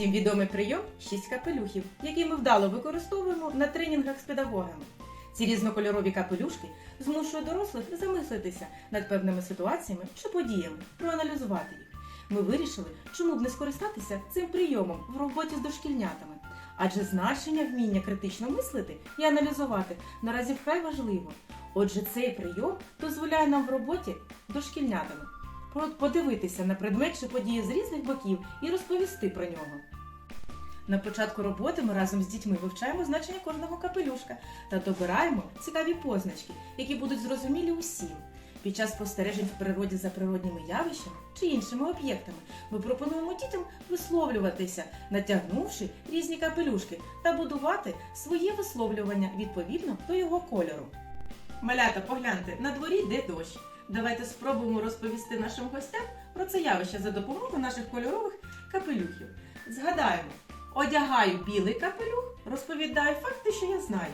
Всім відомий прийом шість капелюхів, який ми вдало використовуємо на тренінгах з педагогами. Ці різнокольорові капелюшки змушують дорослих замислитися над певними ситуаціями чи подіями, проаналізувати їх. Ми вирішили, чому б не скористатися цим прийомом в роботі з дошкільнятами. Адже значення вміння критично мислити і аналізувати наразі вкрай важливо. Отже, цей прийом дозволяє нам в роботі дошкільнятами подивитися на предмет чи події з різних боків і розповісти про нього. На початку роботи ми разом з дітьми вивчаємо значення кожного капелюшка та добираємо цікаві позначки, які будуть зрозумілі усім. Під час спостережень в природі за природніми явищами чи іншими об'єктами ми пропонуємо дітям висловлюватися, натягнувши різні капелюшки та будувати своє висловлювання відповідно до його кольору. Малята, погляньте, на дворі йде дощ. Давайте спробуємо розповісти нашим гостям про це явище за допомогою наших кольорових капелюхів. Згадаємо, одягаю білий капелюх, розповідаю факти, що я знаю.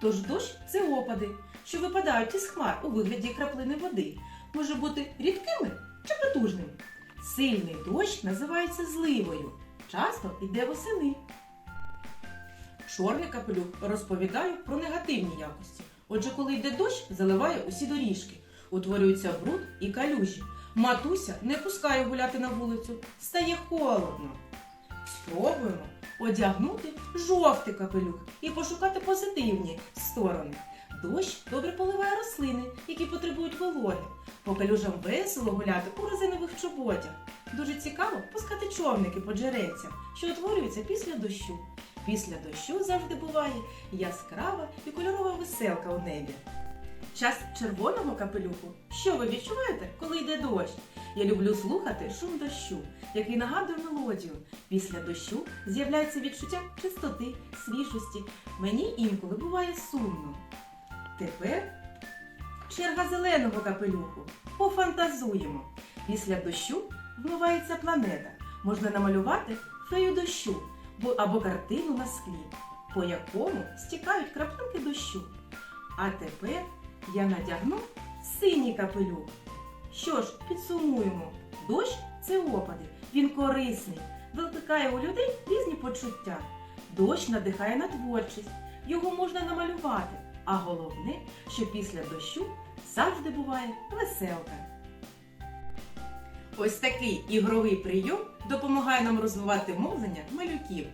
Тож дощ це опади, що випадають із хмар у вигляді краплини води. Може бути рідкими чи потужними. Сильний дощ називається зливою. Часто йде восени. Чорний капелюх розповідаю про негативні якості. Отже, коли йде дощ, заливає усі доріжки, утворюється бруд і калюжі. Матуся не пускає гуляти на вулицю, стає холодно. Спробуємо одягнути жовтий капелюх і пошукати позитивні сторони. Дощ добре поливає рослини, які потребують вологи. По калюжам весело гуляти у резинових чоботях. Дуже цікаво пускати човники по джерельцям, що утворюються після дощу. Після дощу завжди буває яскрава і кольорова веселка у небі. Час червоного капелюху. Що ви відчуваєте, коли йде дощ? Я люблю слухати шум дощу, який нагадує мелодію. Після дощу з'являється відчуття чистоти, свіжості. Мені інколи буває сумно. Тепер черга зеленого капелюху. Пофантазуємо. Після дощу вмивається планета. Можна намалювати фею дощу або картину на склі, по якому стікають краплинки дощу. А тепер я надягну синій капелюх. Що ж, підсумуємо. Дощ це опади. Він корисний, викликає у людей різні почуття. Дощ надихає на творчість, його можна намалювати. А головне, що після дощу завжди буває веселка. Ось такий ігровий прийом допомагає нам розвивати мовлення малюків.